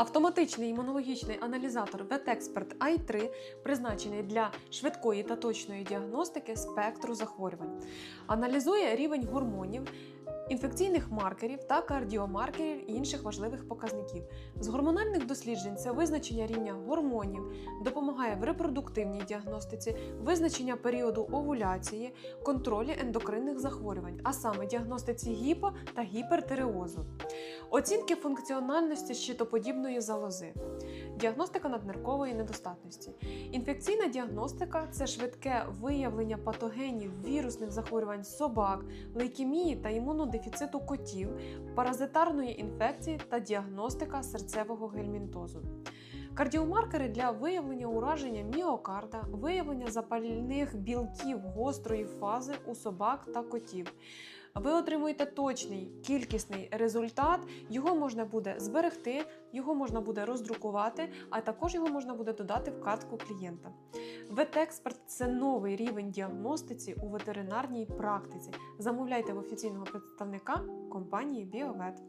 Автоматичний імунологічний аналізатор VetExpert i3 призначений для швидкої та точної діагностики спектру захворювань. Аналізує рівень гормонів, інфекційних маркерів та кардіомаркерів і інших важливих показників. З гормональних досліджень це визначення рівня гормонів, допомагає в репродуктивній діагностиці, визначення періоду овуляції, контролі ендокринних захворювань, а саме діагностиці гіпо та гіпертиреозу, оцінки функціональності щитоподібної залози. Діагностика надниркової недостатності. Інфекційна діагностика це швидке виявлення патогенів вірусних захворювань собак, лейкемії та імунодефіциту котів, паразитарної інфекції та діагностика серцевого гельмінтозу. Кардіомаркери для виявлення ураження міокарда, виявлення запальних білків гострої фази у собак та котів. Ви отримуєте точний кількісний результат, його можна буде зберегти, його можна буде роздрукувати, а також його можна буде додати в картку клієнта. Ветексперт це новий рівень діагностиці у ветеринарній практиці. Замовляйте в офіційного представника компанії Біовет.